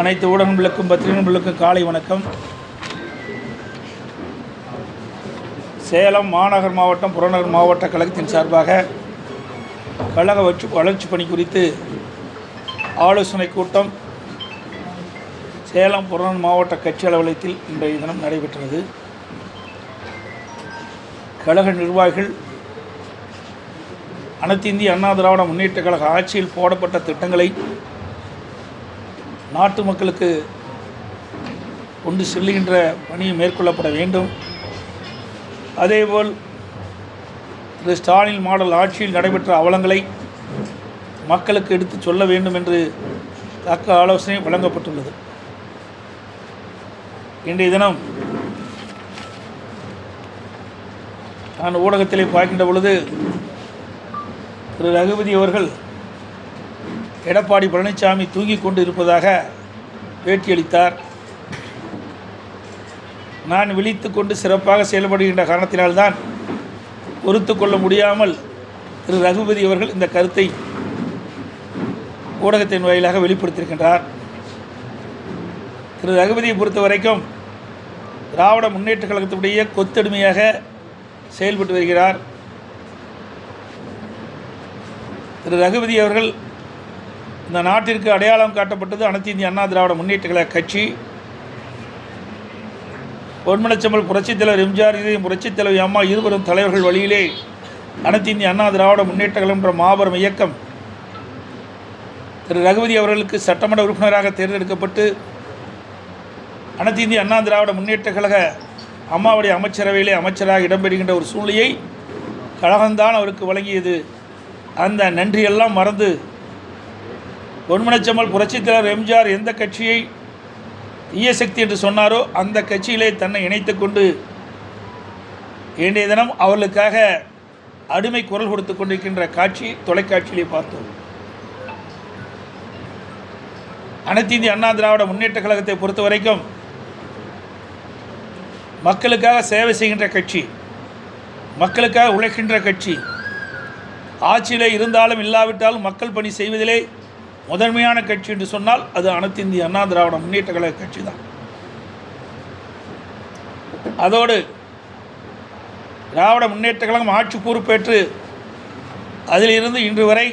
அனைத்து ஊடகங்களுக்கும் பத்திரிகைகளுக்கும் காலை வணக்கம். சேலம் மாநகர் மாவட்டம் புறநகர் மாவட்ட கழகத்தின் சார்பாக கழக வச்சு வளர்ச்சி பணி குறித்து ஆலோசனை கூட்டம் சேலம் புறநகர் மாவட்ட கட்சி அலுவலகத்தில் இன்றைய தினம் நடைபெற்றது. கழக நிர்வாகிகள் அனைத்து இந்திய அண்ணா திராவிட முன்னேற்ற கழக ஆட்சியில் போடப்பட்ட திட்டங்களை நாட்டு மக்களுக்கு கொண்டு செல்லுகின்ற பணி மேற்கொள்ளப்பட வேண்டும். அதேபோல் திரு ஸ்டாலின் மாடல் ஆட்சியில் நடைபெற்ற அவலங்களை மக்களுக்கு எடுத்துச் சொல்ல வேண்டும் என்று தக்க ஆலோசனை வழங்கப்பட்டுள்ளது. இன்றைய தினம் நான் ஊடகத்திலே பார்க்கின்ற பொழுது திரு ரகுபதி அவர்கள் எடப்பாடி பழனிசாமி தூங்கிக் கொண்டு இருப்பதாக பேட்டியளித்தார். நான் விழித்து கொண்டு சிறப்பாக செயல்படுகின்ற காரணத்தினால்தான் பொறுத்து கொள்ள முடியாமல் திரு ரகுபதி அவர்கள் இந்த கருத்தை ஊடகத்தின் வாயிலாக வெளிப்படுத்தியிருக்கின்றார். திரு ரகுபதியை பொறுத்த வரைக்கும் திராவிட முன்னேற்ற கழகத்துடைய கொத்தடிமையாக செயல்பட்டு வருகிறார். திரு ரகுபதி அவர்கள் இந்த நாட்டிற்கு அடையாளம் காட்டப்பட்டது அனைத்து இந்திய அண்ணா திராவிட முன்னேற்ற கழக கட்சி. பொன்மனச்சம்பல் புரட்சித் தலைவர் எம்ஜிஆர் இதையும் புரட்சித் தலைவர் அம்மா இருவரும் தலைவர்கள் வழியிலே அனைத்து இந்திய அண்ணா திராவிட முன்னேற்ற கழகம் என்ற மாபெரும் இயக்கம் திரு ரகுபதி அவர்களுக்கு சட்டமன்ற உறுப்பினராக தேர்ந்தெடுக்கப்பட்டு அனைத்து இந்திய அண்ணா திராவிட முன்னேற்ற கழக அம்மாவுடைய அமைச்சரவையிலே அமைச்சராக இடம்பெறுகின்ற ஒரு சூழ்நிலையை கழகம்தான் அவருக்கு வழங்கியது. அந்த நன்றியெல்லாம் மறந்து பொன்மனச்சம்மல் புரட்சித் தலைவர் எம்ஜிஆர் எந்த கட்சியை ஈயசக்தி என்று சொன்னாரோ அந்த கட்சியிலே தன்னை இணைத்து கொண்டு இன்றைய தினம் அவர்களுக்காக அடிமை குரல் கொடுத்து கொண்டிருக்கின்ற காட்சி தொலைக்காட்சியிலே பார்த்தோம். அனைத்து இந்திய அண்ணா திராவிட முன்னேற்ற கழகத்தை பொறுத்த வரைக்கும் மக்களுக்காக சேவை செய்கின்ற கட்சி மக்களுக்காக உழைக்கின்ற கட்சி ஆட்சியிலே இருந்தாலும் இல்லாவிட்டாலும் மக்கள் பணி செய்வதிலே முதன்மையான கட்சி என்று சொன்னால் அது அனைத்து இந்திய அண்ணா திராவிட முன்னேற்ற கழக கட்சி தான். அதோடு திராவிட முன்னேற்ற கழகம் ஆட்சி பொறுப்பேற்று அதிலிருந்து இன்று வரை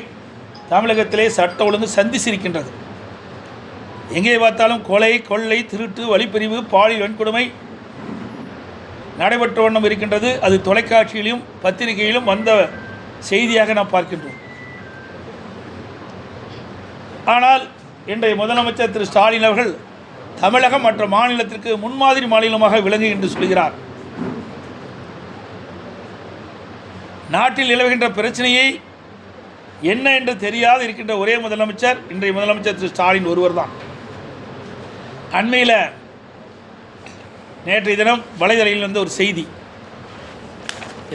தமிழகத்திலே சட்ட ஒழுங்கு சந்திச்சிருக்கின்றது. எங்கே பார்த்தாலும் கொலை கொள்ளை திருட்டு வழிப்பிரிவு பாலியல் வன்கொடுமை நடைபெற்ற வண்ணம் இருக்கின்றது. அது தொலைக்காட்சியிலும் பத்திரிகையிலும் வந்த செய்தியாக நாம் பார்க்கின்றோம். ஆனால் இன்றைய முதலமைச்சர் திரு ஸ்டாலின் அவர்கள் தமிழகம் மற்ற மாநிலத்திற்கு முன்மாதிரி மாநிலமாக விளங்கு என்று சொல்கிறார். நாட்டில் நிலவுகின்ற பிரச்சனையை என்ன என்று தெரியாது இருக்கின்ற ஒரே முதலமைச்சர் இன்றைய முதலமைச்சர் திரு ஸ்டாலின் ஒருவர் தான் அண்மையில் நேற்றைய தினம் வலைதளையில் வந்த ஒரு செய்தி.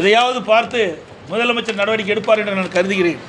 இதையாவது பார்த்து முதலமைச்சர் நடவடிக்கை எடுப்பார் என்று நான் கருதுகிறேன்.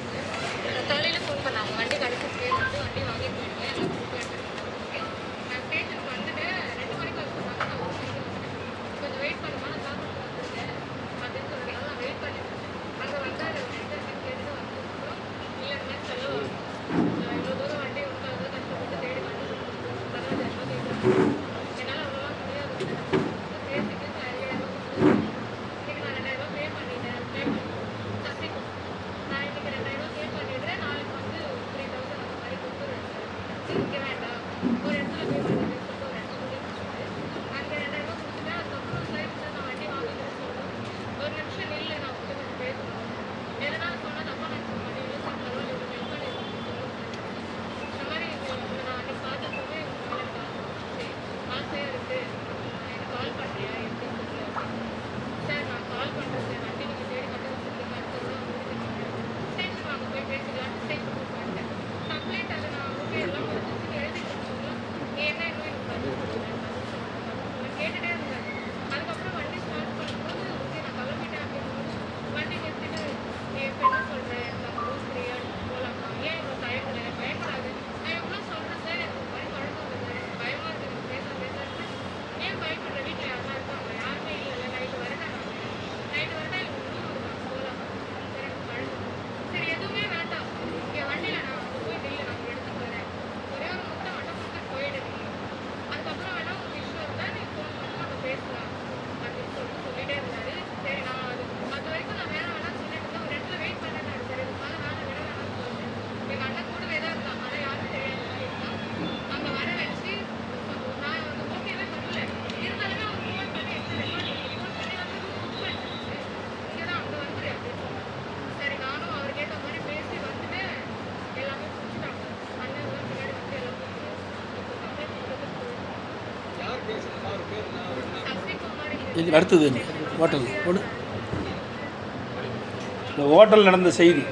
அடுத்தது ஹோட்டல் போடு. இந்த ஹோட்டல் நடந்த செய்தி.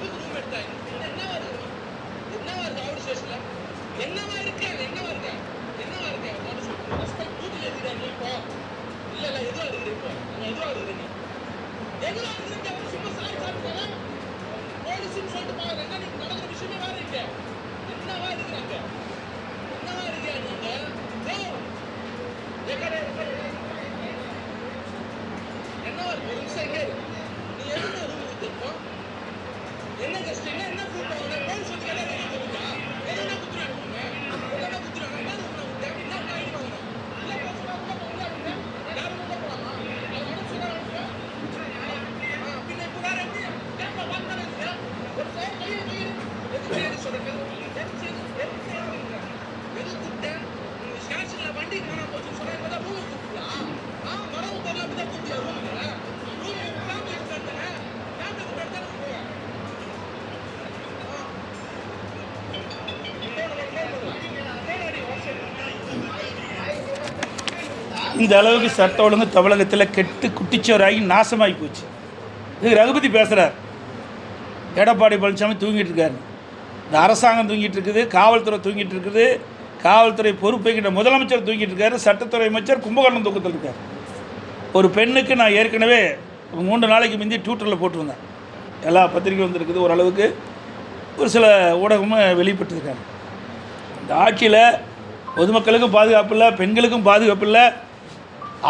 என்னவா இருக்கு என்னவா இருக்கு என்னவா இருக்கு அது என்னவா இருக்கு என்னவா இருக்கு இப்போ இல்ல இருக்குது இப்போ நீ எதுவா இருக்குது நீ எதுவா சும்மா சாரி சாப்பிட்டாங்க போலீஸ்னு சொல்லிட்டு பாருங்க என்ன நீங்க நடக்கிற விஷயமே வேற இருக்கு என்னவா இருக்கிறாங்க என்னவா இருக்கியா நீங்க ஓ எக்கடே என்ன ஒரு நிமிஷம் இங்கே இரு. நீ எதுக்கு ரூம் எடுத்திருக்கோ என்ன கஷ்டம் என்ன என்ன கூட்டம் வந்து போன் சொல்லி கேட்டா வெளியே போகுதா எதுனா குத்துறாங்க எதுனா குத்துறாங்க என்ன ரூம்ல விட்டு என்ன கைடு வாங்கணும் இல்ல பேசுறா உள்ள போகல அப்படின்னா யாரும் உள்ள போலாமா அது வேணும் சொல்றாங்க பின்ன இப்போ வேற எப்படி கேட்ப வாங்க ஒரு சைடு கையை கையை எதுக்கு செய்ய சொல்றேன் எதுக்கு செய்ய எதுக்கு செய்ய எது கூப்பிட்டேன் உங்க ஸ்டேஷன்ல வண்டி காணாம போச்சுன்னு சொன்னா இப்பதான் ரூம் கூப்பிடலாம் ஆ வரவு தெரியல அப்படிதான் கூப்பிட்டியா ரூம்ல ரூம் ஃபேமிலி எடுத்தாங்க ஃபேமிலி கூட எடுத்தாங்க போவேன் இந்த அளவுக்கு சட்ட ஒழுங்கு தமிழகத்தில் கெட்டு குட்டிச்சோராகி நாசமாகி போச்சு. இது ரகுபதி பேசுகிறார் எடப்பாடி பழனிசாமி தூங்கிட்டு இருக்காரு. இந்த அரசாங்கம் தூங்கிட்டு இருக்குது காவல்துறை தூங்கிட்டு இருக்குது காவல்துறை பொறுப்பேற்கின்ற முதலமைச்சர் தூங்கிட்டு இருக்காரு சட்டத்துறை அமைச்சர் கும்பகோணம் தூக்கத்தில் இருக்கார். ஒரு பெண்ணுக்கு நான் ஏற்கனவே மூன்று நாளைக்கு முந்தி ட்விட்டரில் போட்டிருந்தேன். எல்லா பத்திரிகையும் வந்திருக்குது ஓரளவுக்கு ஒரு சில ஊடகமும் வெளிப்பட்டிருக்காங்க. இந்த ஆட்சியில் பொதுமக்களுக்கும் பாதுகாப்பு இல்லை பெண்களுக்கும் பாதுகாப்பு இல்லை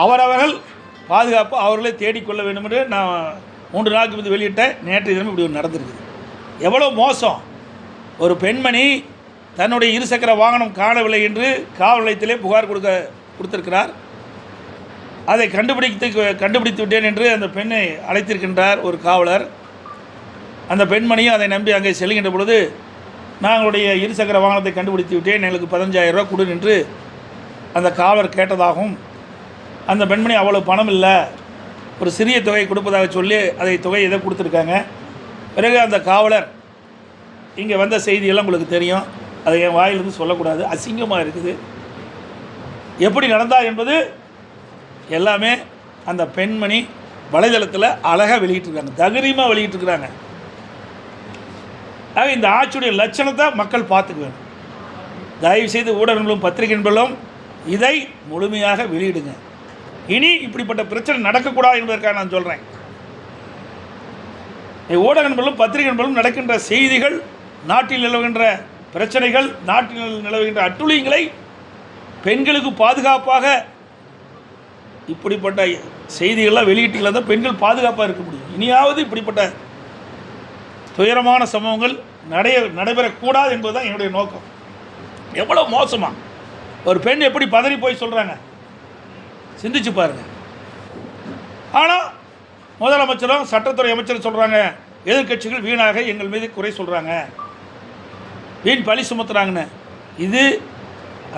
அவரவர்கள் பாதுகாப்பு அவர்களே தேடிக்கொள்ள வேண்டும் என்று நான் மூன்று நாளுக்கு முந்தி வெளியிட்டேன். நேற்று தினம் இப்படி ஒன்று நடந்திருக்குது. எவ்வளோ மோசம். ஒரு பெண்மணி தன்னுடைய இருசக்கர வாகனம் காணவில்லை என்று காவல் நிலையத்திலே புகார் கொடுக்க கொடுத்திருக்கிறார். அதை கண்டுபிடித்து கண்டுபிடித்து விட்டேன் என்று அந்த பெண்ணை அழைத்திருக்கின்றார் ஒரு காவலர். அந்த பெண்மணியும் அதை நம்பி அங்கே செல்கின்ற பொழுது நாங்களுடைய இருசக்கர வாகனத்தை கண்டுபிடித்து விட்டேன். எங்களுக்கு பதினஞ்சாயிரம் ரூபா கொடு என்று அந்த காவலர் கேட்டதாகவும் அந்த பெண்மணி அவ்வளோ பணம் இல்லை ஒரு சிறிய தொகை கொடுப்பதாக சொல்லி அதை தொகை எதை கொடுத்துருக்காங்க. பிறகு அந்த காவலர் இங்கே வந்த செய்தியெல்லாம் உங்களுக்கு தெரியும். அதை என் வாயிலிருந்து சொல்லக்கூடாது. அசிங்கமாக இருக்குது. எப்படி நடந்தார் என்பது எல்லாமே அந்த பெண்மணி வலைதளத்தில் அழகாக வெளியிட்டிருக்காங்க. தகரியமாக வெளியிட்டிருக்கிறாங்க. ஆக இந்த ஆட்சியுடைய லட்சணத்தை மக்கள் பார்த்துக்க வேணும் தயவு செய்து ஊடகங்களும் பத்திரிகை நண்பர்களும் இதை முழுமையாக வெளியிடுங்க. இனி இப்படிப்பட்ட பிரச்சனை நடக்கக்கூடாது என்பதற்காக நான் சொல்கிறேன் ஊடக நண்பர்களும் பத்திரிகை நண்பர்களும் நடக்கின்ற செய்திகள் நாட்டில் நிலவுகின்ற பிரச்சனைகள் நாட்டில் நிலவுகின்ற அட்டுழியங்களை பெண்களுக்கு பாதுகாப்பாக இப்படிப்பட்ட செய்திகள்லாம் வெளியீட்டில் தான் பெண்கள் பாதுகாப்பாக இருக்க முடியும். இனியாவது இப்படிப்பட்ட துயரமான சம்பவங்கள் நடை நடைபெறக்கூடாது என்பது தான் என்னுடைய நோக்கம். எவ்வளோ மோசமாக ஒரு பெண் எப்படி பதறி போய் சொல்கிறாங்க சிந்திச்சு பாருங்க. ஆனால் முதலமைச்சரும் சட்டத்துறை அமைச்சரும் சொல்கிறாங்க எதிர்க்கட்சிகள் வீணாக எங்கள் மீது குறை சொல்கிறாங்க வீண் பழி சுமத்துறாங்கன்னு. இது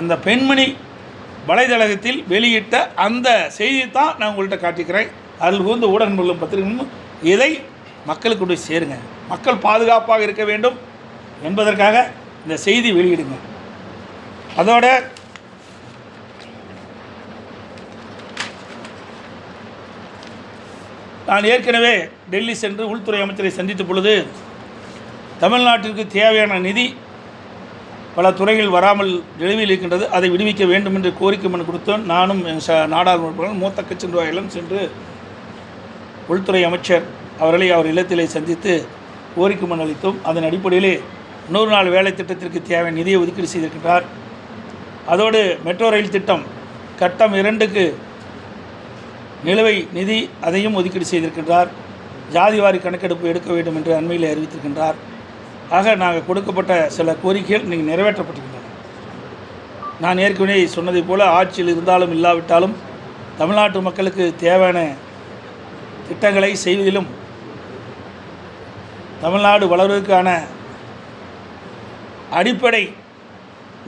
அந்த பெண்மணி வலைதளத்தில் வெளியிட்ட அந்த செய்தி தான் நான் உங்கள்கிட்ட காட்டிக்கிறேன். அதில் வந்து ஊடகங்களும் பத்திரிகைகளும் இதை மக்களுக்கு கொண்டு சேருங்க. மக்கள் பாதுகாப்பாக இருக்க வேண்டும் என்பதற்காக இந்த செய்தி வெளியிடுங்க. அதோட நான் ஏற்கனவே டெல்லி சென்று உள்துறை அமைச்சரை சந்தித்த பொழுது தமிழ்நாட்டிற்கு தேவையான நிதி பல துறைகள் வராமல் நிலுவையில் இருக்கின்றது அதை விடுவிக்க வேண்டும் என்று கோரிக்கை மனு கொடுத்தோம். நானும் என் ச நாடாளுமன்ற மூத்த கட்சி நிர்வாகிகளும் சென்று உள்துறை அமைச்சர் அவர்களை அவர் இல்லத்திலே சந்தித்து கோரிக்கை மனு அளித்தோம். அதன் அடிப்படையிலே நூறு நாள் வேலை திட்டத்திற்கு தேவையான நிதியை ஒதுக்கீடு செய்திருக்கின்றார். அதோடு மெட்ரோ ரயில் திட்டம் கட்டம் இரண்டுக்கு நிலுவை நிதி அதையும் ஒதுக்கீடு செய்திருக்கின்றார். ஜாதிவாரி கணக்கெடுப்பு எடுக்க வேண்டும் என்று அண்மையில் அறிவித்திருக்கின்றார். ஆக நாங்கள் கொடுக்கப்பட்ட சில கோரிக்கைகள் நீங்கள் நிறைவேற்றப்பட்டிருக்கின்றன. நான் ஏற்கனவே சொன்னதைப் போல் ஆட்சியில் இருந்தாலும் இல்லாவிட்டாலும் தமிழ்நாட்டு மக்களுக்கு தேவையான திட்டங்களை செய்வதிலும் தமிழ்நாடு வளர்வதற்கான அடிப்படை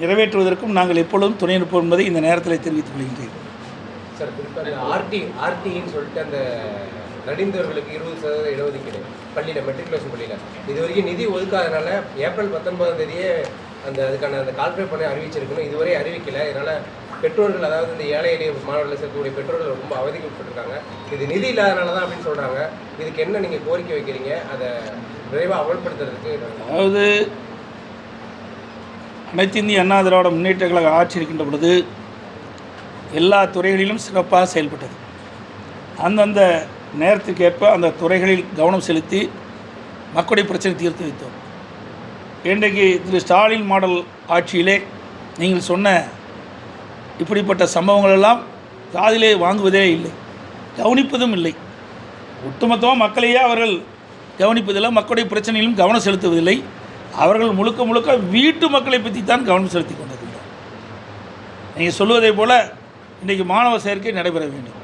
நிறைவேற்றுவதற்கும் நாங்கள் எப்பொழுதும் துணை நிற்போம் என்பதை இந்த நேரத்தில் தெரிவித்துக் கொள்கின்றேன். சார் குறிப்பாக ஆர்டி ஆர்டின்னு சொல்லிட்டு அந்த நடிந்தவர்களுக்கு இருபது சதவீத இடஒதுக்கீடு பள்ளியில் மெட்ரிகுலேஷன் பள்ளியில். இது வரைக்கும் நிதி ஒதுக்காதனால ஏப்ரல் பத்தொன்பதாம் தேதியே அந்த அதுக்கான அந்த கால்குலேட் பண்ணி அறிவிச்சிருக்கணும். இதுவரை அறிவிக்கல. இதனால் பெற்றோர்கள் அதாவது இந்த ஏழை எளிய மாணவர்களை சேர்க்கக்கூடிய பெற்றோர்கள் ரொம்ப அவதிக்கப்பட்டிருக்காங்க இது நிதி இல்லாதனால தான் அப்படின்னு சொல்கிறாங்க இதுக்கு என்ன நீங்கள் கோரிக்கை வைக்கிறீங்க? அதை விரைவாக அமல்படுத்துறதுக்கு அதாவது அனைத்து இந்திய அண்ணா திராவிட முன்னேற்ற கழக ஆட்சி இருக்கின்ற பொழுது எல்லா துறைகளிலும் சிறப்பாக செயல்பட்டது. அந்தந்த நேரத்திற்கேற்ப அந்த துறைகளில் கவனம் செலுத்தி மக்களுடைய பிரச்சனை தீர்த்து வைத்தோம். இன்றைக்கு திரு ஸ்டாலின் மாடல் ஆட்சியிலே நீங்கள் சொன்ன இப்படிப்பட்ட சம்பவங்களெல்லாம் காதிலே வாங்குவதே இல்லை. கவனிப்பதும் இல்லை. ஒட்டுமொத்தமாக மக்களையே அவர்கள் கவனிப்பதில்லை. மக்களுடைய பிரச்சனையிலும் கவனம் செலுத்துவதில்லை. அவர்கள் முழுக்க முழுக்க வீட்டு மக்களை பற்றி தான் கவனம் செலுத்தி கொண்டதில்லை நீங்கள் சொல்வதை போல் இன்றைக்கி மாணவ சேர்க்கை நடைபெற வேண்டும்.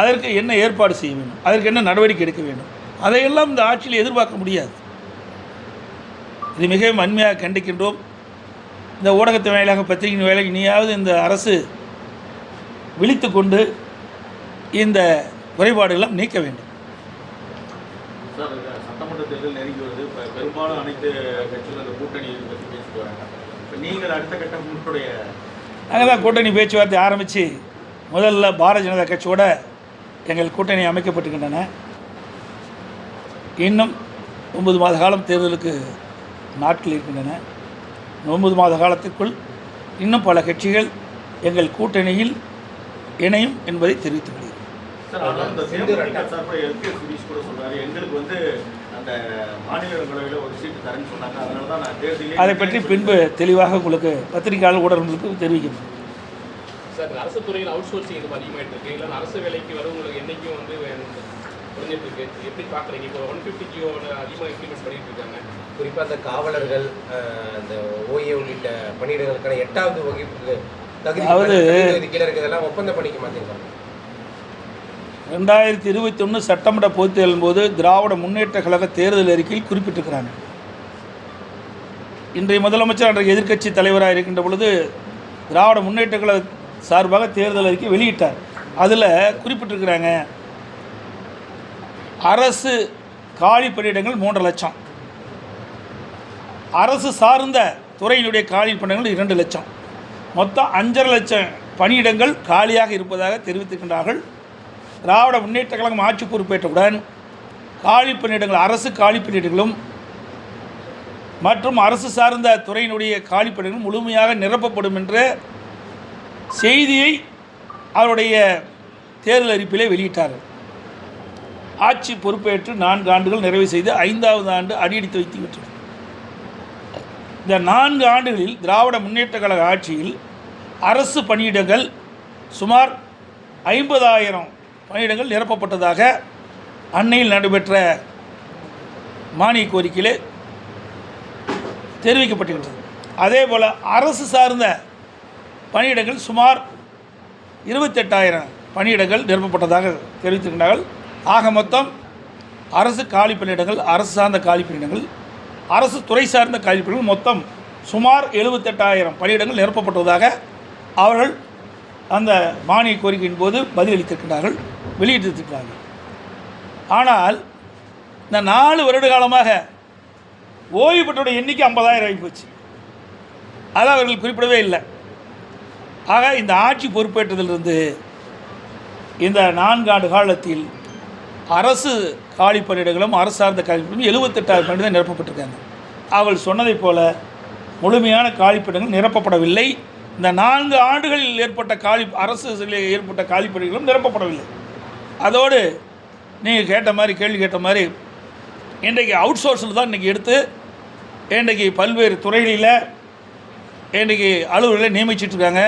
அதற்கு என்ன ஏற்பாடு செய்ய வேண்டும்? அதற்கு என்ன நடவடிக்கை எடுக்க வேண்டும்? அதையெல்லாம் இந்த ஆட்சியில் எதிர்பார்க்க முடியாது. இது மிகவும் அண்மையாக கண்டிக்கின்றோம். இந்த ஊடகத்தின் வாயிலாக பத்திரிகையின் வேலை இனியாவது இந்த அரசு விழித்து கொண்டு இந்த குறைபாடுகளும் நீக்க வேண்டும். சார் சட்டமன்ற தேர்தல் நெருங்கி வருது. பெரும்பாலும் அனைத்து கட்சிகள் அந்த கூட்டணி பற்றி பேசிட்டு வராங்க. நீங்கள் அடுத்த கட்டம் உங்களுடைய நாங்கள் தான் கூட்டணி பேச்சுவார்த்தை ஆரம்பித்து முதல்ல பாரதிய ஜனதா கட்சியோட எங்கள் கூட்டணி அமைக்கப்பட்டுக்கின்றன இன்னும் ஒன்பது மாத காலம் தேர்தலுக்கு நாட்கள் இருக்கின்றன. ஒன்பது மாத காலத்திற்குள் இன்னும் பல கட்சிகள் எங்கள் கூட்டணியில் இணையும் என்பதை தெரிவித்துள்ளேன் சார் ஆனால் இந்த தேமுதிக சார்பில் எல்கே சுரேஷ் கூட சொன்னார் எங்களுக்கு வந்து அந்த மாநிலங்களவையில் ஒரு சீட்டு தரேன்னு சொன்னாங்க. அதனால தான் நான் தேர்தலே அதை பற்றி பின்பு தெளிவாக உங்களுக்கு பத்திரிகையாளர் ஊடகங்களுக்கு தெரிவிக்கப்படும் சார் அரசு துறையில் அவுட் சோர்சிங் இது அதிகமாயிட்டு இருக்கு. இல்லைன்னா அரசு வேலைக்கு வரவங்களுக்கு என்னைக்கும் வந்து குறைஞ்சிட்டு இருக்கு. எப்படி பார்க்குறீங்க இப்போ ஒன் ஃபிஃப்டி ஜியோட அதிகமாக இம்ப்ளிமெண்ட் பண்ணிட்டு இருக்காங்க. குறிப்பாக அந்த காவலர்கள் அந்த ஓஏ உள்ளிட்ட பணியிடங்களுக்கான எட்டாவது வகுப்புக்கு தகுதி இருக்கிறதெல்லாம் ஒப்பந்த பணிக்கு மாற்றிருக்காங்க ரெண்டாயிரத்தி இருபத்தி ஒன்று சட்டமன்ற பொதுத் தேர்தலின் போது திராவிட முன்னேற்ற கழக தேர்தல் அறிக்கையில் குறிப்பிட்டிருக்கிறாங்க. இன்றைய முதலமைச்சர் அன்றைய எதிர்க்கட்சி தலைவராக இருக்கின்ற பொழுது திராவிட முன்னேற்ற கழக சார்பாக தேர்தல் அறிக்கை வெளியிட்டார். அதில் குறிப்பிட்டிருக்கிறாங்க அரசு காலி பணியிடங்கள் மூன்று லட்சம். அரசு சார்ந்த துறையினுடைய காலி பணியிடங்கள் இரண்டு லட்சம். மொத்தம் அஞ்சரை லட்சம் பணியிடங்கள் காலியாக இருப்பதாக தெரிவித்திருக்கின்றார்கள். திராவிட முன்னேற்ற கழகம் ஆட்சி பொறுப்பேற்றவுடன் காலி பணியிடங்கள் அரசு காலி பணியிடங்களும் மற்றும் அரசு சார்ந்த துறையினுடைய காலி பணியிடங்களும் முழுமையாக நிரப்பப்படும் என்ற செய்தியை அவருடைய தேர்தல் அறிப்பிலே வெளியிட்டார்கள். ஆட்சி பொறுப்பேற்று நான்கு ஆண்டுகள் நிறைவு செய்து ஐந்தாவது ஆண்டு அடியெடுத்து வைத்து விட்டது இந்த நான்கு ஆண்டுகளில் திராவிட முன்னேற்ற கழக ஆட்சியில் அரசு பணியிடங்கள் சுமார் ஐம்பதாயிரம் பணியிடங்கள் நிரப்பப்பட்டதாக அன்னையில் நடைபெற்ற மானிய கோரிக்கையிலே தெரிவிக்கப்பட்டிருக்கிறது. அதே போல் அரசு சார்ந்த பணியிடங்கள் சுமார் இருபத்தெட்டாயிரம் பணியிடங்கள் நிரப்பப்பட்டதாக தெரிவித்திருக்கிறார்கள். ஆக மொத்தம் அரசு காலி பணியிடங்கள் அரசு சார்ந்த காலி பணியிடங்கள் அரசு துறை சார்ந்த காலி பணியிடங்கள் மொத்தம் சுமார் எழுபத்தெட்டாயிரம் பணியிடங்கள் நிரப்பப்பட்டதாக அவர்கள் அந்த மானிய கோரிக்கையின் போது பதிலளித்திருக்கிறார்கள் வெளியிட்டிருக்கிறார்கள். ஆனால் இந்த நாலு வருட காலமாக ஓய்வு பெற்றோட எண்ணிக்கை ஐம்பதாயிரம் ஆகி போச்சு. அதை அவர்கள் குறிப்பிடவே இல்லை. ஆக இந்த ஆட்சி பொறுப்பேற்றதிலிருந்து இந்த நான்கு ஆண்டு காலத்தில் அரசு காலி பணியிடங்களும் அரசு சார்ந்த காலி பணியிடங்களும் எழுபத்தெட்டாயிரம் பணியிடம் நிரப்பப்பட்டிருக்காங்க. அவள் சொன்னதைப் போல முழுமையான காலி நிரப்பப்படவில்லை. இந்த நான்கு ஆண்டுகளில் ஏற்பட்ட காலி அரசு ஏற்பட்ட காலிப்பணிகளும் நிரப்பப்படவில்லை. அதோடு நீங்கள் கேட்ட மாதிரி கேள்வி கேட்ட மாதிரி இன்றைக்கு அவுட் சோர்ஸில் தான் இன்றைக்கி எடுத்து இன்றைக்கி பல்வேறு துறைகளில் இன்றைக்கி அலுவலர்களை நியமிச்சிட்டு இருக்காங்க.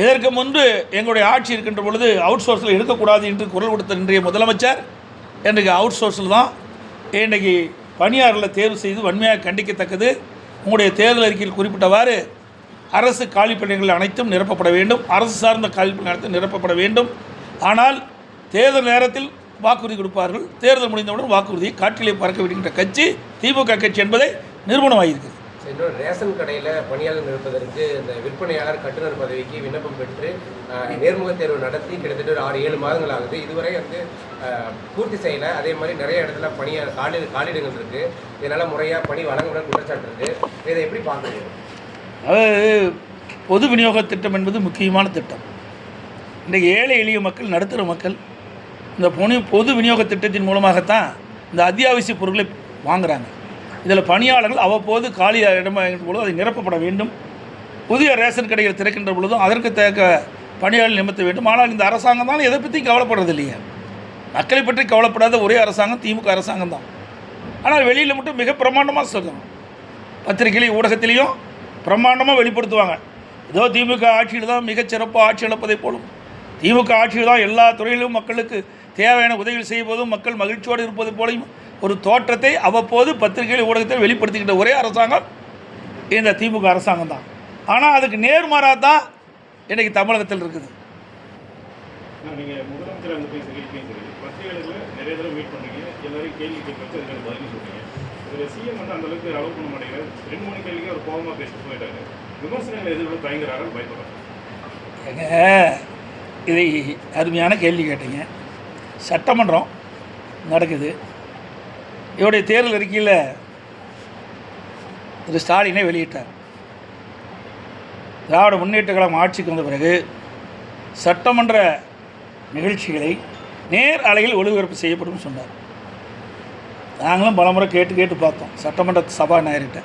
இதற்கு முன்பு எங்களுடைய ஆட்சி இருக்கின்ற பொழுது அவுட் சோர்ஸில் எடுக்கக்கூடாது என்று குரல் கொடுத்த இன்றைய முதலமைச்சர் இன்றைக்கு அவுட் சோர்ஸில் தான் இன்றைக்கு பணியாளர்களை தேர்வு செய்து வன்மையாக கண்டிக்கத்தக்கது. உங்களுடைய தேர்தல் அறிக்கையில் குறிப்பிட்டவாறு அரசு காலி பணிகள் அனைத்தும் நிரப்பப்பட வேண்டும். அரசு சார்ந்த காலி பணிகள் அனைத்தும் நிரப்பப்பட வேண்டும். ஆனால் தேர்தல் நேரத்தில் வாக்குறுதி கொடுப்பார்கள். தேர்தல் முடிந்தவுடன் வாக்குறுதியை காற்றிலே பறக்க விடுகின்ற கட்சி திமுக கட்சி என்பதை நிறுவனமாகியிருக்கிறது இன்னொரு ரேஷன் கடையில் பணியாளர் நிற்பதற்கு இந்த விற்பனையாளர் கட்டுநர் பதவிக்கு விண்ணப்பம் பெற்று நேர்முக நேர்முகத் தேர்வு நடத்தி கிட்டத்தட்ட ஒரு ஆறு ஏழு மாதங்கள் ஆகுது. இதுவரை வந்து பூர்த்தி செய்யலை. அதே மாதிரி நிறைய இடத்துல பணியாளர் காலி காலிடங்கள் இருக்குது இதனால் முறையாக பணி வழங்கப்பட குற்றச்சாட்டு இருக்குது இதை எப்படி பார்க்குறீங்க? அதாவது பொது விநியோக திட்டம் என்பது முக்கியமான திட்டம். இன்றைக்கு ஏழை எளிய மக்கள் நடுத்தர மக்கள் இந்த பொனி பொது விநியோக திட்டத்தின் மூலமாகத்தான் இந்த அத்தியாவசிய பொருட்களை வாங்குகிறாங்க இதில் பணியாளர்கள் அவ்வப்போது காலி இடமாகின்ற பொழுது அது நிரப்பப்பட வேண்டும். புதிய ரேஷன் கடைகள் திறக்கின்ற பொழுதும் அதற்கு தேக்க பணியாளர் நிமித்த வேண்டும். ஆனால் இந்த அரசாங்கம் தான் எதை பற்றியும் கவலைப்படுறது இல்லையா. மக்களை பற்றி கவலைப்படாத ஒரே அரசாங்கம் திமுக அரசாங்கம் தான். ஆனால் வெளியில் மட்டும் மிக பிரமாண்டமாக சொல்லணும் பத்திரிகையிலையும் ஊடகத்திலையும் பிரம்மாண்டமாக வெளிப்படுத்துவாங்க. ஏதோ திமுக ஆட்சியில் தான் மிகச்சிறப்பாக ஆட்சி இழப்பதை போலும் திமுக ஆட்சியில் தான் எல்லா துறையிலும் மக்களுக்கு தேவையான உதவிகள் செய்வதும் மக்கள் மகிழ்ச்சியோடு இருப்பது போலையும் ஒரு தோற்றத்தை அவ்வப்போது பத்திரிகையில் ஊடகத்தில் வெளிப்படுத்திக்கிட்ட ஒரே அரசாங்கம் இந்த திமுக அரசாங்கம் தான். ஆனால் அதுக்கு நேர்மாறாக தான் இன்றைக்கி தமிழகத்தில் இருக்குது. நீங்கள் முதலமைச்சர் போய் நிறைய தடவை மீட் பண்ணுறீங்க எல்லாரையும் கேள்வி கேட்க வச்சு பதில் இதில் சிஎம் வந்து அந்த அளவுக்கு அலோவ் பண்ண மாட்டேங்கிறார். ரெண்டு மூணு கேள்விக்கு அவர் கோபமாக பேசிட்டு போயிட்டாரு. விமர்சனங்கள் எதிர்ப்பு தயங்குறாரு? பயப்படுறாங்க ஏங்க இதை அருமையான கேள்வி கேட்டீங்க. சட்டமன்றம் நடக்குது. இவருடைய தேர்தல் அறிக்கையில் திரு ஸ்டாலினை வெளியிட்டார். திராவிட முன்னேற்ற கழகம் ஆட்சிக்கு வந்த பிறகு சட்டமன்ற நிகழ்ச்சிகளை நேர் அலையில் ஒளிபரப்பு செய்யப்படும் சொன்னார். நாங்களும் பலமுறை கேட்டு கேட்டு பார்த்தோம். சட்டமன்ற சபாநாயகர்கிட்ட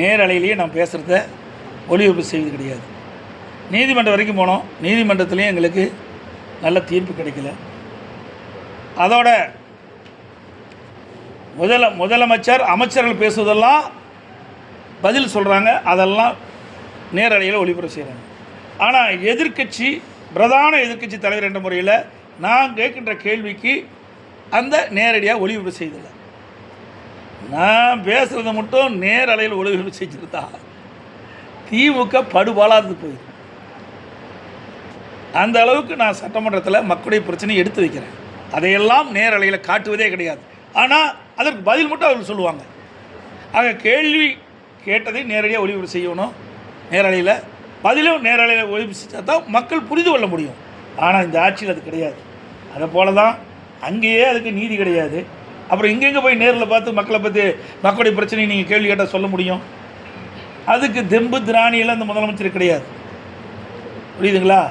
நேரலையிலேயே நான் பேசுகிறத ஒளிபரப்பு செய்வது கிடையாது. நீதிமன்றம் வரைக்கும் போனோம். நீதிமன்றத்துலேயும் எங்களுக்கு நல்ல தீர்ப்பு கிடைக்கல. அதோட முதல முதலமைச்சர் அமைச்சர்கள் பேசுவதெல்லாம் பதில் சொல்கிறாங்க அதெல்லாம் நேரலையில் ஒளிபரப்பு செய்கிறாங்க ஆனால் எதிர்க்கட்சி பிரதான எதிர்க்கட்சி தலைவர் என்ற முறையில் நான் கேட்கின்ற கேள்விக்கு அந்த நேரடியாக ஒளிபரப்பு செய்தில்லை நான் பேசுகிறத மட்டும் நேரலையில் ஒளிபரப்பு செஞ்சுருந்தா திமுக படுபாலாது போயிடும் அந்த அளவுக்கு நான் சட்டமன்றத்தில் மக்களுடைய பிரச்சனையை எடுத்து வைக்கிறேன். அதையெல்லாம் நேரலையில் காட்டுவதே கிடையாது. ஆனால் அதற்கு பதில் மட்டும் அவர்கள் சொல்லுவாங்க. ஆக கேள்வி கேட்டதை நேரடியாக ஒளிபரப்பு செய்யணும். நேரலையில் பதிலும் நேரலையில் ஒளிபரப்பு செஞ்சால் தான் மக்கள் புரிந்து கொள்ள முடியும். ஆனால் இந்த ஆட்சியில் அது கிடையாது. அதை போல தான் அங்கேயே அதுக்கு நீதி கிடையாது. அப்புறம் எங்கெங்கே போய் நேரில் பார்த்து மக்களை பற்றி மக்களுடைய பிரச்சனையை நீங்கள் கேள்வி கேட்டால் சொல்ல முடியும்? அதுக்கு தெம்பு திராணியெல்லாம் இந்த முதலமைச்சர் கிடையாது. புரியுதுங்களா?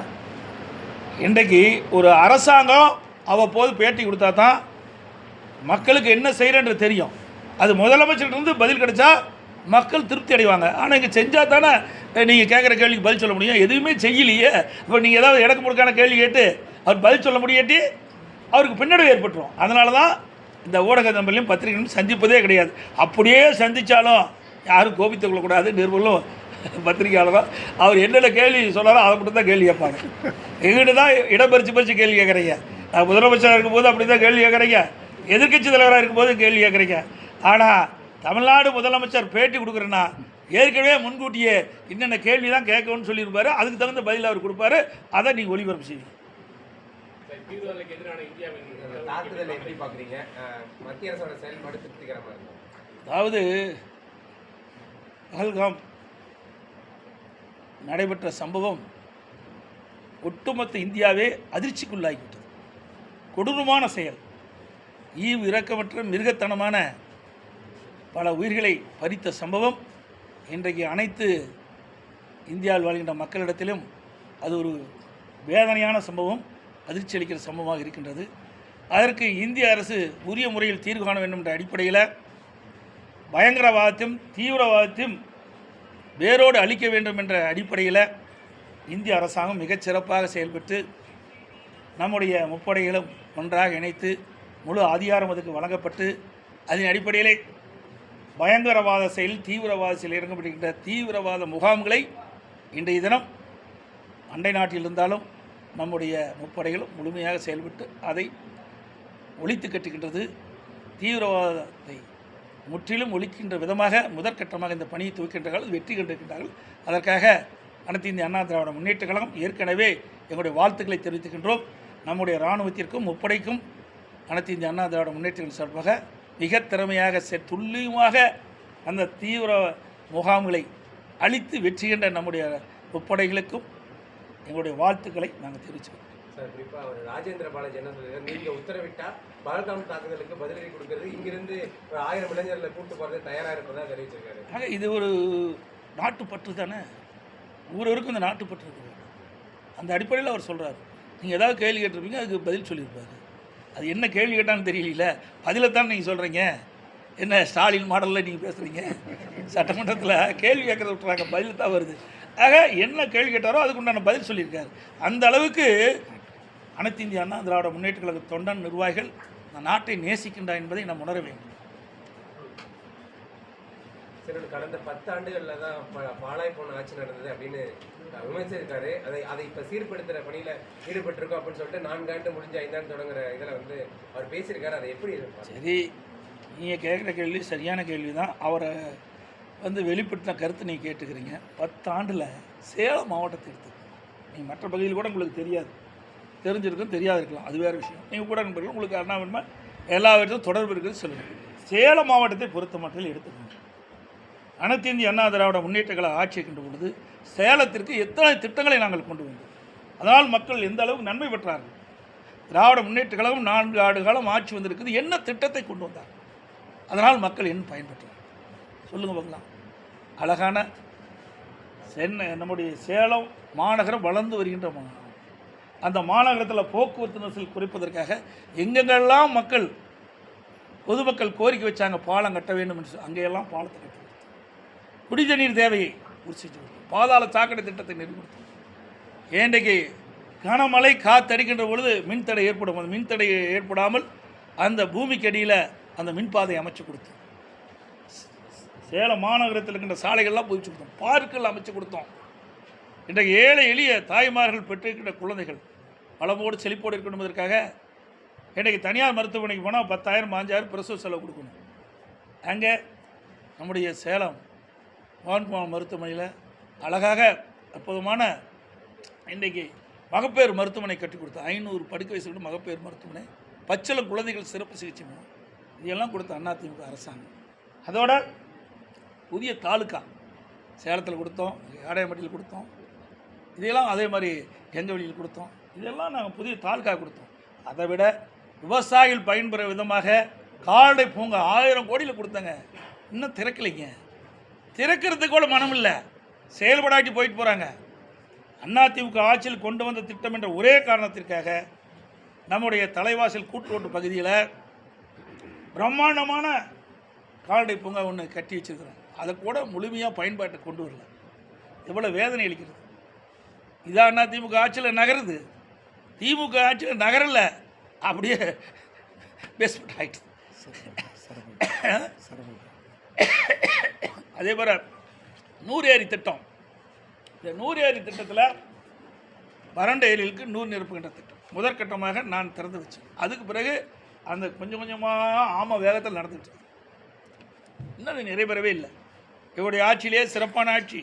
இன்றைக்கு ஒரு அரசாங்கம் அவ்வப்போது பேட்டி கொடுத்தா தான் மக்களுக்கு என்ன செய்கிறேன்றது தெரியும். அது முதலமைச்சர்கிட்ட பதில் கிடைச்சா மக்கள் திருப்தி அடைவாங்க. ஆனால் இங்கே செஞ்சால் தானே நீங்கள் கேட்குற கேள்விக்கு பதில் சொல்ல முடியும். எதுவுமே செய்யலையே. இப்போ நீங்கள் ஏதாவது இடக்கு முடுக்கான கேள்வி கேட்டு அவர் பதில் சொல்ல முடியாட்டி அவருக்கு பின்னடைவு ஏற்பட்டுரும். அதனால தான் இந்த ஊடக நம்பர்லையும் பத்திரிகைகளும் சந்திப்பதே கிடையாது. அப்படியே சந்தித்தாலும் யாரும் கோபித்து கொள்ளக்கூடாது. நிறுவனம் பத்திரிகையாளர் தான் அவர் என்னென்ன கேள்வி சொன்னாரோ அதை மட்டும் தான் கேள்வி கேட்பாங்க. எங்கிட்ட தான் இடப்பறிச்சு பறிச்சு கேள்வி கேட்குறீங்க. நான் முதலமைச்சராக இருக்கும்போது அப்படி தான் கேள்வி கேட்குறீங்க. எதிர்க்கட்சி தலைவராக இருக்கும்போது கேள்வி கேட்குறீங்க. ஆனால் தமிழ்நாடு முதலமைச்சர் பேட்டி கொடுக்குறேன்னா ஏற்கனவே முன்கூட்டியே என்னென்ன கேள்வி தான் கேட்கணும்னு சொல்லியிருப்பாரு. அதுக்கு தகுந்த பதில் அவர் கொடுப்பாரு. அதை நீங்கள் ஒளிபரப்பு செய்வீங்க தீவிரவாதிகளுக்கு எதிரான இந்தியாவின் தாக்குதலை எப்படி பார்க்குறீங்க? மத்திய அரசோட செயல்பாடு திருப்திகரமாக இருக்கும் அதாவது பகல்காம் நடைபெற்ற சம்பவம் ஒட்டுமொத்த இந்தியாவே அதிர்ச்சிக்குள்ளாகிவிட்டது. கொடூரமான செயல். ஈவு இரக்கமற்ற மிருகத்தனமான பல உயிர்களை பறித்த சம்பவம். இன்றைக்கு அனைத்து இந்தியாவில் வாழ்கின்ற மக்களிடத்திலும் அது ஒரு வேதனையான சம்பவம். அதிர்ச்சி அளிக்கிற சம்பவமாக இருக்கின்றது. அதற்கு இந்திய அரசு உரிய முறையில் தீர்வு காண வேண்டும் என்ற அடிப்படையில் பயங்கரவாதத்தையும் தீவிரவாதத்தையும் வேரோடு அழிக்க வேண்டும் என்ற அடிப்படையில் இந்திய அரசாங்கம் மிகச்சிறப்பாக செயல்பட்டு நம்முடைய முப்படைகளும் ஒன்றாக இணைத்து முழு அதிகாரம் அதுக்கு வழங்கப்பட்டு அதன் அடிப்படையிலே பயங்கரவாத செயல் தீவிரவாத செயல் இறங்கப்படுகின்ற தீவிரவாத முகாம்களை இன்றைய தினம் அண்டை நாட்டில் இருந்தாலும் நம்முடைய முப்படைகளும் முழுமையாக செயல்பட்டு அதை ஒழித்து கட்டுகின்றது. தீவிரவாதத்தை முற்றிலும் ஒழிக்கின்ற விதமாக முதற்கட்டமாக இந்த பணியை துவக்கின்றார்கள் வெற்றி கண்டிருக்கின்றார்கள். அதற்காக அனைத்து இந்திய அண்ணா திராவிட முன்னேற்ற கழகம் ஏற்கனவே எங்களுடைய வாழ்த்துக்களை தெரிவித்துக்கின்றோம். நம்முடைய இராணுவத்திற்கும் முப்படைக்கும் அனைத்து இந்திய அண்ணா திராவிட முன்னேற்றங்கள் சார்பாக மிக திறமையாக செ துல்லியமாக அந்த தீவிர முகாம்களை அழித்து வெற்றி கண்ட நம்முடைய முப்படைகளுக்கும் எங்களுடைய வாழ்த்துக்களை நாங்கள் தெரிவிச்சுக்கிறோம். சார் குறிப்பா அவர் ராஜேந்திர பாலாஜி என்ன சொல்றாரு நீங்க உத்தரவிட்டா பகல்காம் தாக்குதலுக்கு பதிலடி கொடுக்கறது இங்கிருந்து ஒரு ஆயிரம் இளைஞர்களை கூட்டு போறது தயாரா இருப்பதா தெரிவிச்சிருக்காரு? ஆக இது ஒரு நாட்டுப்பற்று தானே? ஒவ்வொருவருக்கும் இந்த நாட்டுப்பற்று இருக்குது. அந்த அடிப்படையில் அவர் சொல்கிறார் நீங்கள் ஏதாவது கேள்வி கேட்டிருப்பீங்க அதுக்கு பதில் சொல்லியிருப்பாரு. அது என்ன கேள்வி கேட்டான்னு தெரியல பதிலை தான் நீங்கள் சொல்கிறீங்க என்ன ஸ்டாலின் மாடலில் நீங்கள் பேசுகிறீங்க சட்டமன்றத்தில் கேள்வி கேட்கறத விட்டுறாங்க. பதில் தான் வருது. ஆக என்ன கேள்வி கேட்டாரோ அதுக்கு உண்டான பதில் சொல்லியிருக்காரு. அந்த அளவுக்கு அனைத்து இந்திய அண்ணா திராவிட முன்னேற்ற கழக தொண்டன் நிர்வாகிகள் இந்த நாட்டை நேசிக்கின்றார் என்பதை நாம் உணர வேண்டும். கடந்த பத்து ஆண்டுகள்ல தான் ப- பாழாய் போன ஆட்சி நடந்தது அப்படின்னு விமர்சிச்சிருக்காரு அதை அதை இப்ப சீர்படுத்துற பணியில ஈடுபட்டிருக்கோம் அப்படின்னு சொல்லிட்டு நான்கு ஆண்டு முடிஞ்ச ஐந்தாண்டு தொடங்குற இதுல வந்து அவர் பேசியிருக்காரு. அதை எப்படி? சரி நீங்கள் கேட்குற கேள்வி சரியான கேள்வி தான் அவரை வந்து வெளிப்பட்டின கருத்து நீங்கள் கேட்டுக்கிறீங்க. பத்தாண்டில் சேலம் மாவட்டத்தை எடுத்துக்கோங்க. நீங்கள் மற்ற பகுதியில் கூட உங்களுக்கு தெரியாது. தெரிஞ்சிருக்கும் தெரியாது இருக்கலாம் அது வேறு விஷயம். நீங்கள் கூட நண்பர்கள் உங்களுக்கு அண்ணாவின்மை வேணுமா? எல்லா இடத்தும் தொடர்பு இருக்குதுன்னு சொல்லுங்கள் சேலம் மாவட்டத்தை பொறுத்த மட்டும் எடுத்துக்கோங்க. அனைத்து இந்திய அண்ணா திராவிட முன்னேற்றங்களை ஆட்சியை கொண்டு பொழுது சேலத்திற்கு எத்தனை திட்டங்களை நாங்கள் கொண்டு வந்தோம். அதனால் மக்கள் எந்த அளவுக்கு நன்மை பெற்றார்கள்? திராவிட முன்னேற்ற கழகம் நான்கு ஆண்டு காலம் ஆட்சி வந்திருக்குது. என்ன திட்டத்தை கொண்டு வந்தார் அதனால் மக்கள் என்ன பயன்பெற்றார் சொல்லுங்க பார்க்கலாம் அழகான சென்னை நம்முடைய சேலம் மாநகரம் வளர்ந்து வருகின்ற மாநகரம் அந்த மாநகரத்தில் போக்குவரத்து நெரிசல் குறைப்பதற்காக எங்கெங்கெல்லாம் மக்கள் பொதுமக்கள் கோரிக்கை வச்சாங்க பாலம் கட்ட வேண்டும் என்று அங்கேயெல்லாம் பாலத்தை கட்டி கொடுத்தோம். குடி தண்ணீர் தேவையை உறுதி கொடுத்தோம். பாதாள சாக்கடை திட்டத்தை நிறுவனம் ஏண்டைக்கு கனமழை காத்தடிக்கின்ற பொழுது மின்தடை ஏற்படும் அந்த மின்தடை ஏற்படாமல் அந்த பூமிக்கு அடியில் அந்த மின்பாதை அமைச்சு கொடுத்தோம் சேலம் மாநகரத்தில் இருக்கின்ற சாலைகள்லாம் புதுப்பிச்சு கொடுத்தோம் பார்க்குகள் அமைச்சு கொடுத்தோம். இன்றைக்கு ஏழை எளிய தாய்மார்கள் பெற்றிருக்கின்ற குழந்தைகள் வளமோடு செழிப்போடு இருக்கணும் என்பதற்காக இன்றைக்கு தனியார் மருத்துவமனைக்கு போனால் பத்தாயிரம் பாஞ்சாயிரம் பிரசவ செலவு கொடுக்கணும். அங்கே நம்முடைய சேலம் மோகன்குமார் மருத்துவமனையில் அழகாக அற்புதமான இன்றைக்கு மகப்பேறு மருத்துவமனை கட்டி கொடுத்தோம் ஐநூறு படுக்கை வயசு மகப்பேறு மருத்துவமனை பச்சிளம் குழந்தைகள் சிறப்பு சிகிச்சை இதெல்லாம் கொடுத்த அதிமுக அரசாங்கம். அதோட புதிய தாலுக்கா சேலத்தில் கொடுத்தோம் ஆடையம்பட்டியில் கொடுத்தோம். இதெல்லாம் அதே மாதிரி கெங்கவெளியில் கொடுத்தோம். இதெல்லாம் நாங்கள் புதிய தாலுக்கா கொடுத்தோம். அதை விட விவசாயிகள் பயன்பெற விதமாக கால்நடை பூங்கா ஆயிரம் கோடியில் கொடுத்தங்க. இன்னும் திறக்கலைங்க. திறக்கிறதுக்கு கூட மனம் இல்லை. செயல்படாட்டி போயிட்டு போகிறாங்க அதிமுக ஆட்சியில் கொண்டு வந்த திட்டம் என்ற ஒரே காரணத்திற்காக நம்முடைய தலைவாசல் கூட்டுரோட்டு பகுதியில் பிரம்மாண்டமான கால்நடை பூங்கா ஒன்று கட்டி வச்சிருக்கிறோம். அதை கூட முழுமையாக பயன்பாட்டை கொண்டு வரல. எவ்வளோ வேதனை அளிக்கிறது. இதான் திமுக ஆட்சியில் நகருது. திமுக ஆட்சியில் நகரல. அப்படியே பேஸ்மெண்ட் ஆகிட்டு அதே போல் நூறு ஏரி திட்டம். இந்த நூறு ஏரி திட்டத்தில் வறண்ட ஏரிகளுக்கு நூறு நிரப்புகின்ற திட்டம். முதற்கட்டமாக நான் திறந்து வச்சேன். அதுக்கு பிறகு அந்த கொஞ்சம் கொஞ்சமாக ஆம வேகத்தில் நடந்துட்டு இன்னும் அது நிறைவேறவே இல்லை. இவருடைய ஆட்சியிலே சிறப்பான ஆட்சி.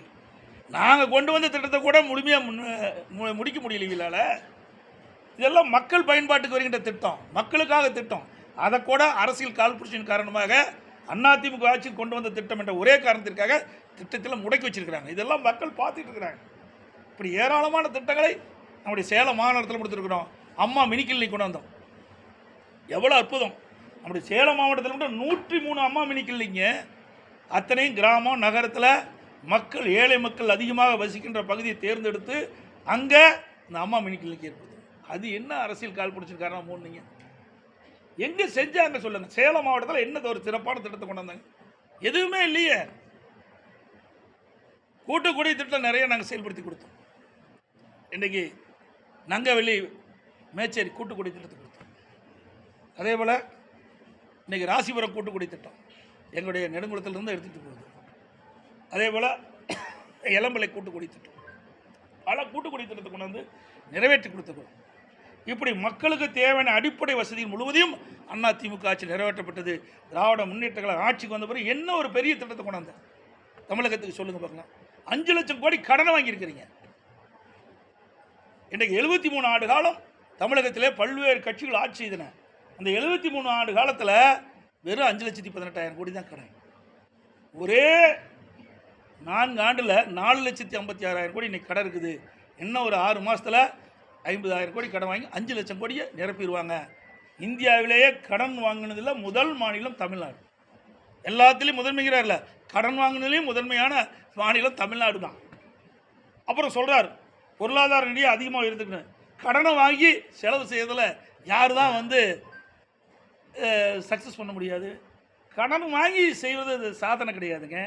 நாங்கள் கொண்டு வந்த திட்டத்தை கூட முழுமையாக முன் முடிக்க முடியல இவளால் இதெல்லாம் மக்கள் பயன்பாட்டுக்கு வருகின்ற திட்டம். மக்களுக்காக திட்டம். அதை கூட அரசியல் கால்புரிச்சின் காரணமாக அதிமுக ஆட்சியில் கொண்டு வந்த திட்டம் என்ற ஒரே காரணத்திற்காக திட்டத்தில் முடக்கி வச்சிருக்கிறாங்க. இதெல்லாம் மக்கள் பார்த்துட்டு இருக்கிறாங்க. இப்படி ஏராளமான திட்டங்களை நம்முடைய சேலம் மாநகரத்தில் கொடுத்துருக்குறோம். அம்மா மினி கொண்டு வந்தோம். எவ்வளோ அற்புதம். நம்முடைய சேலம் மாவட்டத்தில் மட்டும் நூற்றி மூணு அம்மா மினி அத்தனையும் கிராமம் நகரத்தில் மக்கள் ஏழை மக்கள் அதிகமாக வசிக்கின்ற பகுதியை தேர்ந்தெடுத்து அங்கே இந்த அம்மா மினி கிளினிக் ஏற்படுது. அது என்ன அரசியல் கால் பிடிச்சிருக்காரு மூணுங்க எங்கே செஞ்சாங்க சொல்லுங்கள் சேலம் மாவட்டத்தில் என்ன ஒரு சிறப்பான திட்டத்தை கொண்டு வந்தாங்க? எதுவுமே இல்லையே. கூட்டுக்குடி திட்டம் நிறைய நாங்கள் செயல்படுத்தி கொடுத்தோம். இன்றைக்கி நங்கவெளி மேச்சேரி கூட்டுக்குடி திட்டத்தை கொடுத்தோம். அதே போல் இன்றைக்கி ராசிபுரம் கூட்டுக்குடி திட்டம். எங்களுடைய நெடுங்குளத்திலிருந்து எடுத்துகிட்டு போகுது. அதே போல் இளம்பலை கூட்டுக்குடி திட்டம் பல கூட்டுக்குடி திட்டத்தை கொண்டு வந்து நிறைவேற்றி கொடுத்துருக்கோம். இப்படி மக்களுக்கு தேவையான அடிப்படை வசதி முழுவதையும் அண்ணா திமுக ஆட்சி நிறைவேற்றப்பட்டது. திராவிட முன்னேற்ற கழக ஆட்சிக்கு வந்த பிறகு என்ன ஒரு பெரிய திட்டத்தை கொண்டாந்த தமிழகத்துக்கு சொல்லுங்கள் பார்க்கலாம். அஞ்சு லட்சம் கோடி கடனை வாங்கியிருக்கிறீங்க. இன்றைக்கு எழுபத்தி மூணு ஆண்டு காலம் தமிழகத்திலே பல்வேறு கட்சிகள் ஆட்சி செய்தன. அந்த எழுபத்தி மூணு ஆண்டு காலத்தில் வெறும் அஞ்சு லட்சத்தி பதினெட்டாயிரம் கோடி தான் கடன். ஒரே நான்கு ஆண்டில் நாலு லட்சத்தி ஐம்பத்தி ஆறாயிரம் கோடி இன்னைக்கு கடன் இருக்குது. இன்னும் ஒரு ஆறு மாதத்தில் ஐம்பதாயிரம் கோடி கடன் வாங்கி அஞ்சு லட்சம் கோடியை நிரப்பிடுவாங்க. இந்தியாவிலேயே கடன் வாங்கினதில் முதல் மாநிலம் தமிழ்நாடு. எல்லாத்துலேயும் முதன்மைங்கிறார்ல. கடன் வாங்கினதுலேயும் முதன்மையான மாநிலம் தமிழ்நாடு தான். அப்புறம் சொல்கிறார் பொருளாதார நிதியை அதிகமாக இருந்துக்கணும் கடனை வாங்கி செலவு செய்யறதில் யார் தான் வந்து சக்ஸஸ் பண்ண முடியாது. கடன் வாங்கி செய்வது அது சாதனை கிடையாதுங்க.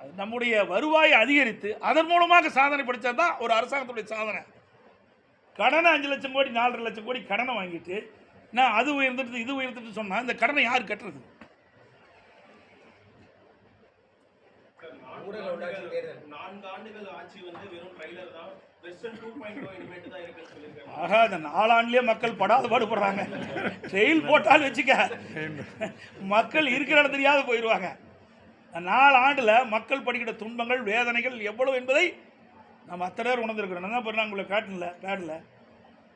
அது நம்முடைய வருவாயை அதிகரித்து அதன் மூலமாக சாதனை படித்தா தான் ஒரு அரசாங்கத்துடைய சாதனை. கடனை அஞ்சு லட்சம் கோடி நாலரை லட்சம் கோடி கடனை வாங்கிட்டு நான் அது உயர்ந்துட்டு இது உயர்ந்துட்டு சொன்னால் இந்த கடனை யார் கட்டுறது? நான்கு ஆண்டுகள் ஆட்சி வந்து வெறும் ட்ரைலர் தான். ஆகா இந்த நாலாண்டுலேயே மக்கள் படாத பாடுபடுறாங்க. ட்ரெயில் போட்டால் வச்சுக்க. மக்கள் இருக்கிற இடம் தெரியாத போயிடுவாங்க நாலு ஆண்டில் மக்கள் படிக்கிற துன்பங்கள் வேதனைகள் எவ்வளவு என்பதை நம்ம அத்தனை பேர் உணர்ந்துருக்கிறோம். நான் தான் பாருங்க உங்களை காட்டல பேடில்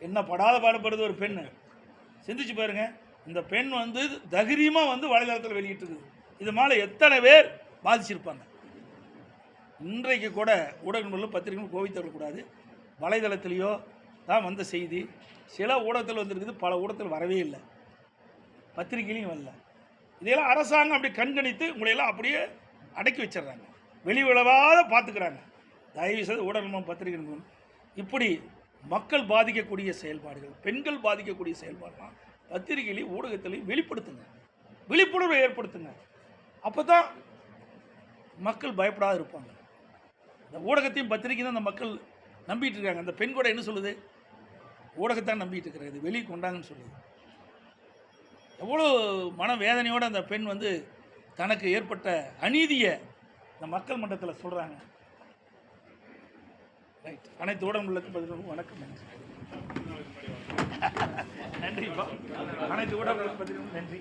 என்ன படாத பாடுபடுறது ஒரு பெண் சிந்திச்சு பாருங்க. இந்த பெண் வந்து தைரியமாக வந்து வலைதளத்தில் வெளியிட்டிருக்குது. இது மேலே எத்தனை பேர் பாதிச்சிருப்பாங்க. இன்றைக்கு கூட ஊடகங்களும் பத்திரிகைகளும் கோவித்தரக்கூடாது வலைதளத்திலேயோ தான் வந்த செய்தி. சில ஊடகத்தில் வந்திருக்குது பல ஊடகத்தில் வரவே இல்லை. பத்திரிகையிலையும் வரல. இதையெல்லாம் அரசாங்கம் அப்படி கண்கணித்து உங்களையெல்லாம் அப்படியே அடக்கி வச்சிடுறாங்க. வெளி விளவாத பார்த்துக்கிறாங்க. தயவு செய்து ஊடகமும் பத்திரிகைகளும் இப்படி மக்கள் பாதிக்கக்கூடிய செயல்பாடுகள் பெண்கள் பாதிக்கக்கூடிய செயல்பாடுலாம் பத்திரிகையிலையும் ஊடகத்திலையும் வெளிப்படுத்துங்க. விழிப்புணர்வை ஏற்படுத்துங்க. அப்போ தான் மக்கள் பயப்படாத இருப்பாங்க. இந்த ஊடகத்தையும் பத்திரிக்கையும் அந்த மக்கள் நம்பிட்டு இருக்காங்க. அந்த பெண் கூட என்ன சொல்லுது? ஊடகத்தான் நம்பிட்டு இருக்கிறது இது வெளியே கொண்டாங்கன்னு சொல்லுது. எவ்வளோ மன வேதனையோடு அந்த பெண் வந்து தனக்கு ஏற்பட்ட அநீதியை இந்த மக்கள் மன்றத்தில் சொல்கிறாங்க ரைட் அனைத்து ஊடகங்களுக்கு பதிலும் வணக்கம். நன்றி. நன்றிப்பா அனைத்து ஊடகங்களுக்கு பதிலும் நன்றி.